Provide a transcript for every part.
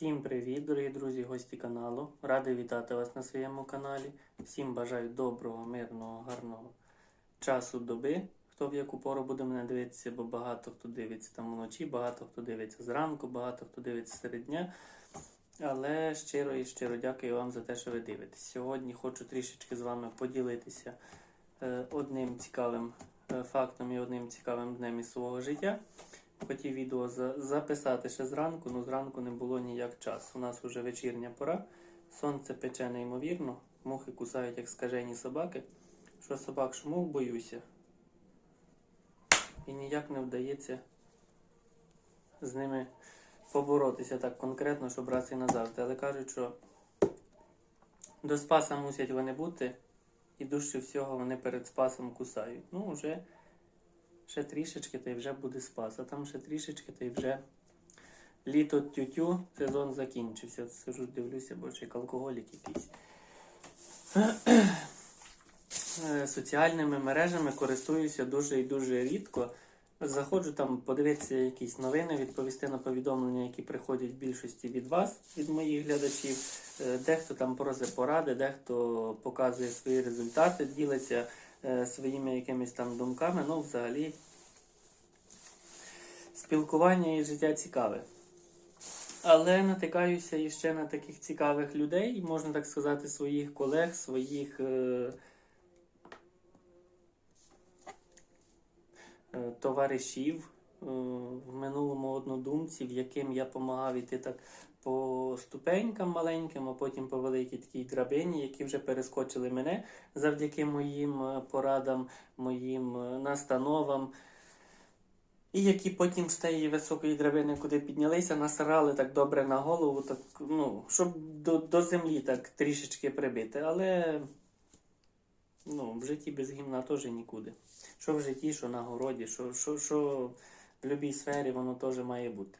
Всім привіт, дорогі друзі, гості каналу. Радий вітати вас на своєму каналі. Всім бажаю доброго, мирного, гарного часу доби. Хто в яку пору буде мене дивитися, бо багато хто дивиться там вночі, багато хто дивиться зранку, багато хто дивиться серед дня. Але щиро і щиро дякую вам за те, що ви дивитесь. Сьогодні хочу трішечки з вами поділитися е, одним цікавим е, фактом і одним цікавим днем із свого життя. Хотів відео записати ще зранку, але зранку не було ніяк часу. У нас вже вечірня пора. Сонце пече неймовірно, мухи кусають як скажені собаки. Що собак що мух боюся. І ніяк не вдається з ними поборотися так конкретно, щоб раз і назавжди. Але кажуть, що до спаса мусять вони бути, і дужче всього вони перед спасом кусають. Ну, вже ще трішечки, та й вже буде спас. А там ще трішечки, та й вже літо тютю, сезон закінчився. Сижу, дивлюся, ще як алкоголік якийсь. Е, Соціальними мережами користуюся дуже і дуже рідко. Заходжу там подивитися якісь новини, відповісти на повідомлення, які приходять в більшості від вас, від моїх глядачів. Е, Дехто там просить поради, дехто показує свої результати, ділиться своїми якимись там думками. Ну, взагалі, спілкування і життя цікаве. Але натикаюся іще на таких цікавих людей, можна так сказати, своїх колег, своїх е, е, товаришів е, в минулому однодумців, яким я допомагав іти так по ступенькам маленьким, а потім по великій такій драбині, які вже перескочили мене завдяки моїм е, порадам, моїм е, настановам. І які потім з тієї високої драбини, куди піднялися, насирали так добре на голову, так, ну, щоб до, до землі так трішечки прибити. Але ну, в житті без гімна теж нікуди. Що в житті, що на городі, що, що, що в будь-якій сфері воно теж має бути.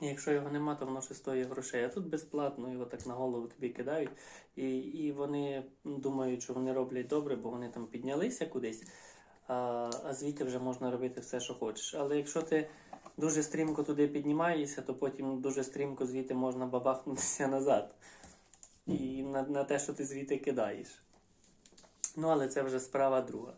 І якщо його нема, то воно ще стоїть грошей. А тут безплатно його так на голову тобі кидають. І, і вони думають, що вони роблять добре, бо вони там піднялися кудись а, а звідти вже можна робити все, що хочеш. Але якщо ти дуже стрімко туди піднімаєшся, то потім дуже стрімко звідти можна бабахнутися назад. І на, на те, що ти звідти кидаєш. Ну, але це вже справа друга.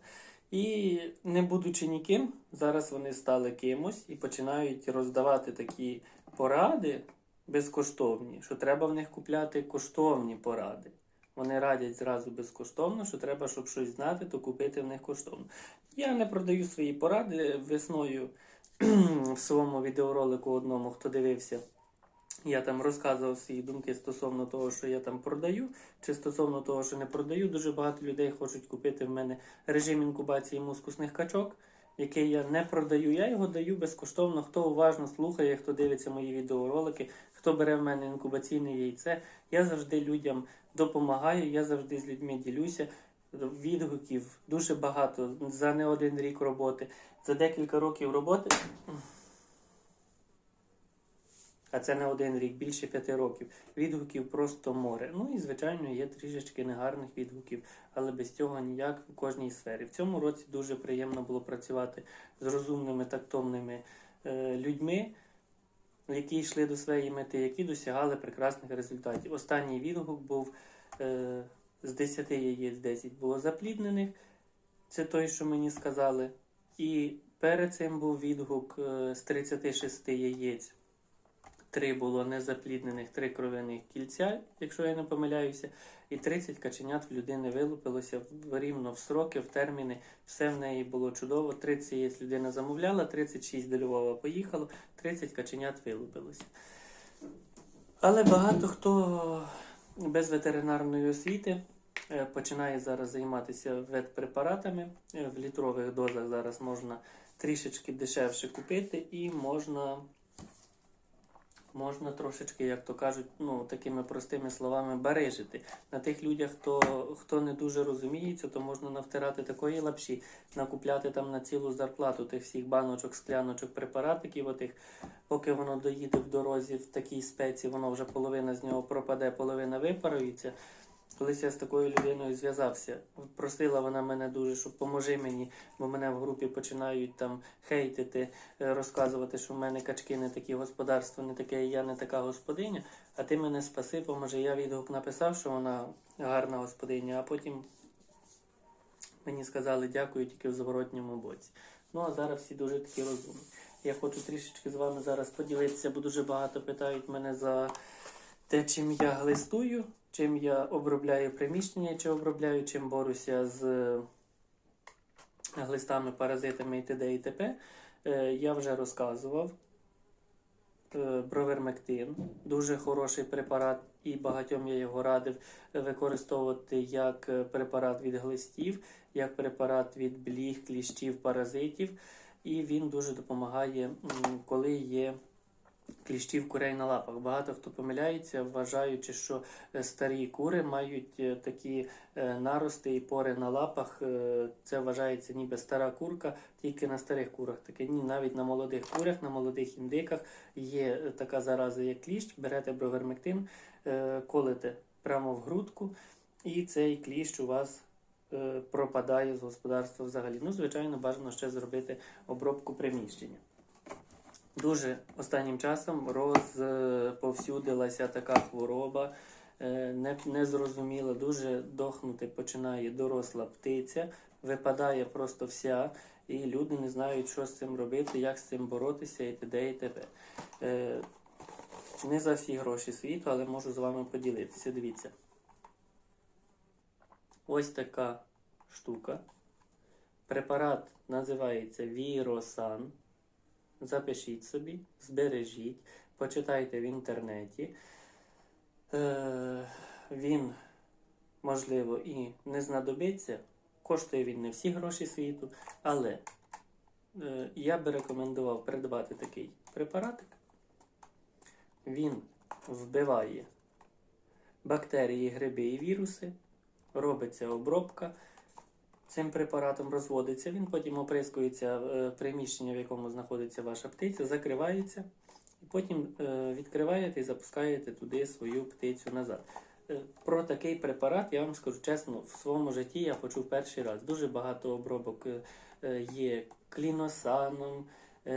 І не будучи ніким, зараз вони стали кимось і починають роздавати такі поради безкоштовні, що треба в них купляти коштовні поради. Вони радять зразу безкоштовно, що треба, щоб щось знати, то купити в них коштовно. Я не продаю свої поради весною в своєму відеоролику одному, хто дивився. Я там розказував свої думки стосовно того, що я там продаю, чи стосовно того, що не продаю. Дуже багато людей хочуть купити в мене режим інкубації мускусних качок, який я не продаю. Я його даю безкоштовно. Хто уважно слухає, хто дивиться мої відеоролики, хто бере в мене інкубаційне яйце. Я завжди людям допомагаю, я завжди з людьми ділюся. Відгуків дуже багато за не один рік роботи, за декілька років роботи. А це не один рік, більше п'яти років. Відгуків просто море. Ну і, звичайно, є трішечки негарних відгуків, але без цього ніяк у кожній сфері. В цьому році дуже приємно було працювати з розумними, тактовними е, людьми, які йшли до своєї мети, які досягали прекрасних результатів. Останній відгук був е, з 10 яєць 10 було запліднених. Це той, що мені сказали. І перед цим був відгук е, з 36 яєць. Три було незапліднених, три кров'яних кільця, якщо я не помиляюся, і 30 каченят в людини вилупилося рівно в сроки, в терміни. Все в неї було чудово. 30 яєць людина замовляла, 36 до Львова поїхало, 30 каченят вилупилося. Але багато хто без ветеринарної освіти е, починає зараз займатися ветпрепаратами. Е, В літрових дозах зараз можна трішечки дешевше купити і можна можна трошечки, як то кажуть, ну такими простими словами барижити. На тих людях, хто, хто не дуже розуміється, то можна навтирати такої лапші, накупляти там на цілу зарплату тих всіх баночок, скляночок, препаратиків, отих, поки воно доїде в дорозі в такій спеці, воно вже половина з нього пропаде, половина випарується. Колись я з такою людиною зв'язався. Просила вона мене дуже, щоб поможи мені, бо мене в групі починають там хейтити, е, розказувати, що в мене качки не такі, господарство не таке, я не така господиня. А ти мене спаси, поможи. Я відгук написав, що вона гарна господиня, а потім мені сказали дякую тільки в зворотньому боці. Ну а зараз всі дуже такі розумні. Я хочу трішечки з вами зараз поділитися, бо дуже багато питають мене за те, чим я глистую, чим я обробляю приміщення, чи обробляю, чим борюся з е, глистами, паразитами і т.д. і т.п. Е, Я вже розказував. Е, Бровермектин дуже хороший препарат, і багатьом я його радив використовувати як препарат від глистів, як препарат від бліг, кліщів, паразитів. І він дуже допомагає, коли є кліщів курей на лапах. Багато хто помиляється, вважаючи, що е, старі кури мають е, такі е, нарости і пори на лапах. Це вважається ніби стара курка, тільки на старих курах. Таке ні, навіть на молодих курях, на молодих індиках є така зараза, як кліщ. Берете бровермектин, колите прямо в грудку, і цей кліщ у вас пропадає з господарства взагалі. Ну, звичайно, бажано ще зробити обробку приміщення. Дуже останнім часом розповсюдилася така хвороба, е, не, незрозуміла, дуже дохнути починає доросла птиця, випадає просто вся, і люди не знають, що з цим робити, як з цим боротися і т.д. і т.п. Е, Не за всі гроші світу, але можу з вами поділитися. Дивіться. Ось така штука. Препарат називається Віросан. Запишіть собі, збережіть, почитайте в інтернеті. Е, він, можливо, і не знадобиться. Коштує він не всі гроші світу, але е, я би рекомендував придбати такий препаратик. Він вбиває бактерії, гриби і віруси, робиться обробка цим препаратом розводиться, він потім оприскується в е, приміщення, в якому знаходиться ваша птиця, закривається, і потім е, відкриваєте і запускаєте туди свою птицю назад. Е, Про такий препарат я вам скажу чесно, в своєму житті я почув перший раз. Дуже багато обробок є кліносаном,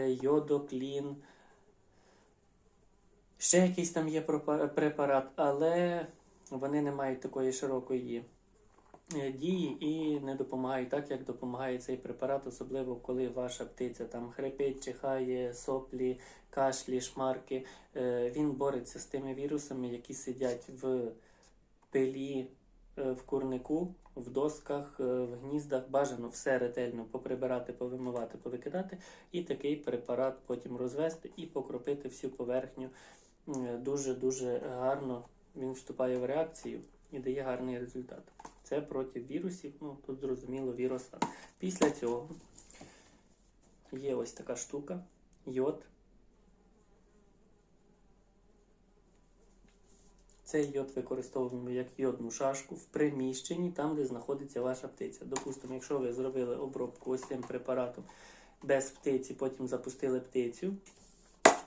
йодоклін. Ще якийсь там є препарат, але вони не мають такої широкої дії і не допомагають так, як допомагає цей препарат, особливо коли ваша птиця там хрипить, чихає, соплі, кашлі, шмарки. Е, Він бореться з тими вірусами, які сидять в пилі, е, в курнику, в досках, е, в гніздах. Бажано все ретельно поприбирати, повимивати, повикидати, і такий препарат потім розвести і покропити всю поверхню. Е, Дуже-дуже гарно він вступає в реакцію і дає гарний результат. Це проти вірусів, ну тут зрозуміло віруса. Після цього є ось така штука, йод. Цей йод використовуємо як йодну шашку в приміщенні, там, де знаходиться ваша птиця. Допустимо, якщо ви зробили обробку ось цим препаратом без птиці, потім запустили птицю,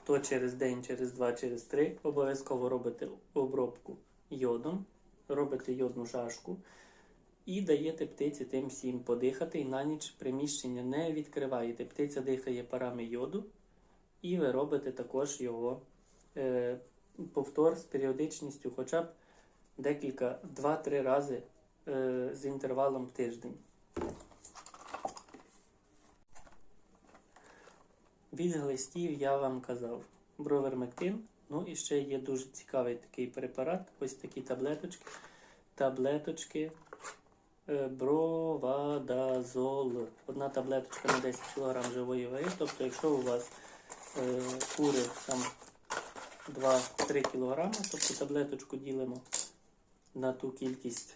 то через день, через два, через три обов'язково робите обробку йодом, робите йодну шашку і даєте птиці тим всім подихати, і на ніч приміщення не відкриваєте. Птиця дихає парами йоду, і ви робите також його е, повтор з періодичністю хоча б декілька, два-три рази е, з інтервалом в тиждень. Від глистів я вам казав бровермектин. Ну і ще є дуже цікавий такий препарат. Ось такі таблеточки. Таблеточки бровадазол. Одна таблеточка на 10 кг живої ваги. Тобто, якщо у вас е, кури там 2-3 кг, тобто таблеточку ділимо на ту кількість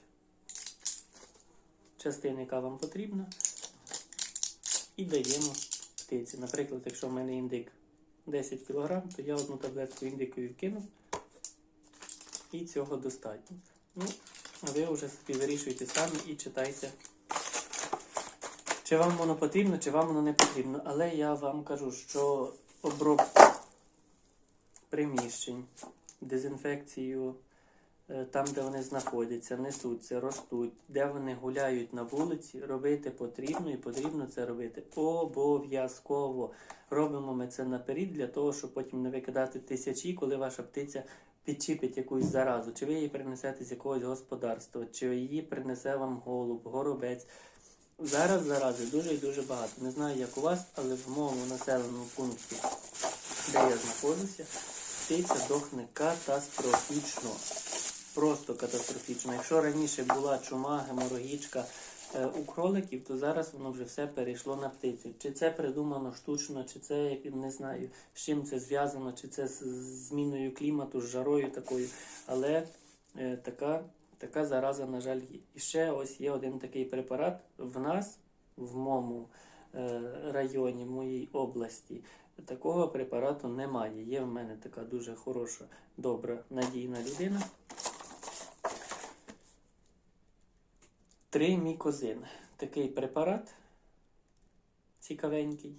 частин, яка вам потрібна, і даємо птиці. Наприклад, якщо в мене індик 10 кг, то я одну таблетку індикові вкинув і цього достатньо. Ну, а ви вже собі вирішуєте самі і читайте, чи вам воно потрібно, чи вам воно не потрібно. Але я вам кажу, що обробка приміщень, дезінфекцію е, там, де вони знаходяться, несуться, ростуть, де вони гуляють на вулиці, робити потрібно і потрібно це робити обов'язково. Робимо ми це наперед для того, щоб потім не викидати тисячі, коли ваша птиця підчіпить якусь заразу, чи ви її принесете з якогось господарства, чи її принесе вам голуб, горобець. Зараз зарази дуже і дуже багато. Не знаю, як у вас, але в моєму населеному пункті, де я знаходжуся, птиця дохне катастрофічно. Просто катастрофічно. Якщо раніше була чума, геморогічка у кроликів, то зараз воно вже все перейшло на птицю. Чи це придумано штучно, чи це не знаю, з чим це зв'язано, чи це з зміною клімату, з жарою такою. Але е, така, така зараза, на жаль, є. І ще ось є один такий препарат в нас, в моєму е, районі, в моїй області. Такого препарату немає. Є в мене така дуже хороша, добра, надійна людина. Тримікозин. Такий препарат цікавенький.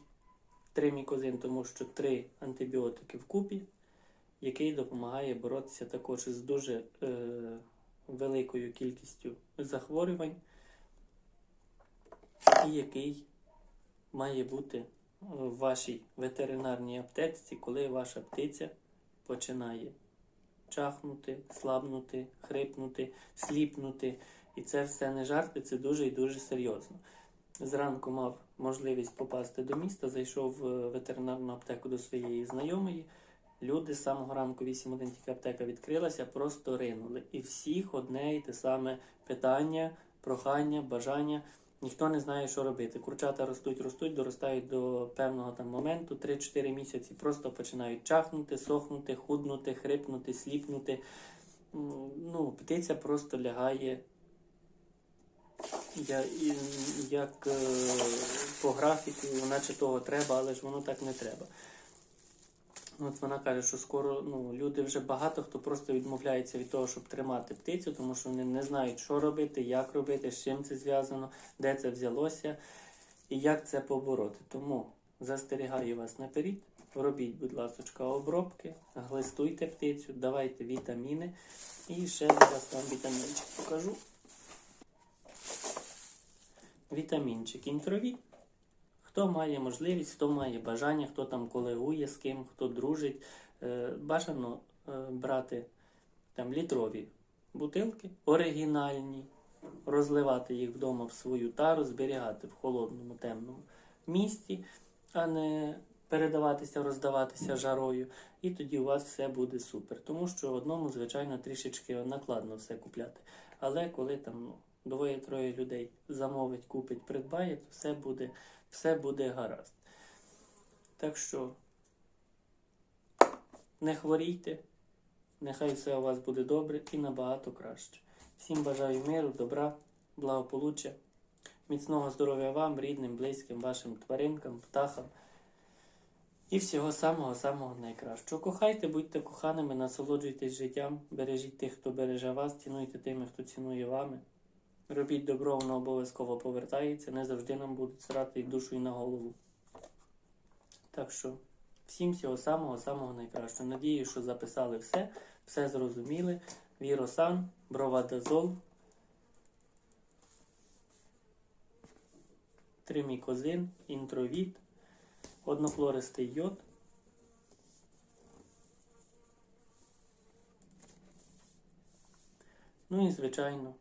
Тримікозин, тому що три антибіотики вкупі, який допомагає боротися також з дуже е, великою кількістю захворювань, і який має бути в вашій ветеринарній аптеці, коли ваша птиця починає чахнути, слабнути, хрипнути, сліпнути. І це все не жарти, це дуже і дуже серйозно. Зранку мав можливість попасти до міста, зайшов в ветеринарну аптеку до своєї знайомої. Люди з самого ранку 8 годин тільки аптека відкрилася, просто ринули. І всіх одне і те саме питання, прохання, бажання. Ніхто не знає, що робити. Курчата ростуть, ростуть, доростають до певного там моменту, 3-4 місяці просто починають чахнути, сохнути, худнути, хрипнути, сліпнути. Ну, птиця просто лягає я, як е, по графіку, наче того треба, але ж воно так не треба. От вона каже, що скоро ну, люди вже багато хто просто відмовляється від того, щоб тримати птицю, тому що вони не знають, що робити, як робити, з чим це зв'язано, де це взялося і як це побороти. Тому застерігаю вас наперед. Робіть, будь ласка, обробки, глистуйте птицю, давайте вітаміни. І ще зараз вам вітамінчик покажу. Вітамінчик інтровіт. Хто має можливість, хто має бажання, хто там колегує з ким, хто дружить, е, бажано е, брати там літрові бутилки, оригінальні, розливати їх вдома в свою тару, зберігати в холодному, темному місці, а не передаватися, роздаватися жарою. І тоді у вас все буде супер. Тому що одному, звичайно, трішечки накладно все купляти. Але коли там ну, двоє-троє людей замовить, купить, придбає, то все буде, все буде гаразд. Так що не хворійте, нехай все у вас буде добре і набагато краще. Всім бажаю миру, добра, благополуччя, міцного здоров'я вам, рідним, близьким, вашим тваринкам, птахам. І всього самого-самого найкращого. Кохайте, будьте коханими, насолоджуйтесь життям, бережіть тих, хто береже вас, цінуйте тими, хто цінує вами. Робіть добро, воно обов'язково повертається, не завжди нам будуть срати і душу, і на голову. Так що, всім всього самого-самого найкращого. Надію, що записали все, все зрозуміли. Віросан, бровадазол, тримікозин, інтровіт, однофлористий йод. Ну і, звичайно,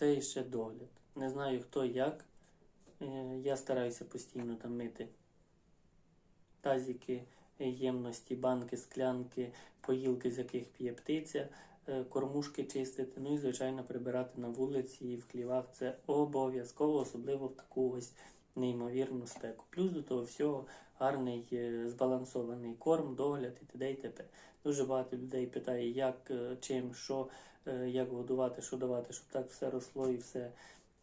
це ще догляд. Не знаю хто як. Е, Я стараюся постійно там мити тазики, ємності, банки, склянки, поїлки, з яких п'є птиця, е, кормушки чистити, ну і, звичайно, прибирати на вулиці і в клівах. Це обов'язково, особливо в таку ось неймовірну спеку. Плюс до того всього гарний е, збалансований корм, догляд і т.д. і т.п. Дуже багато людей питає, як, е, чим, що, е, як годувати, що давати, щоб так все росло і все,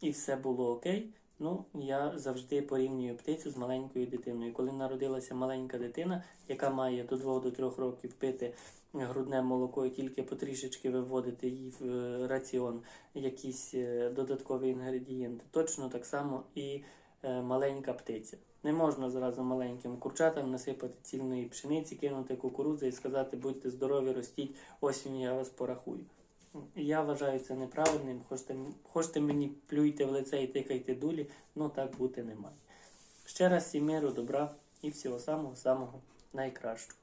і все було окей. Ну, я завжди порівнюю птицю з маленькою дитиною. Коли народилася маленька дитина, яка має до 2-3 років пити грудне молоко і тільки потрішечки виводити їй в раціон якісь додаткові інгредієнти, точно так само і маленька птиця. Не можна зразу маленьким курчатам насипати цільної пшениці, кинути кукурудзи і сказати, будьте здорові, ростіть, осінь я вас порахую. Я вважаю це неправильним. Хочете, хочете мені плюйте в лице і тикайте дулі, ну так бути не має. Ще раз всім миру, добра і всього самого самого найкращого.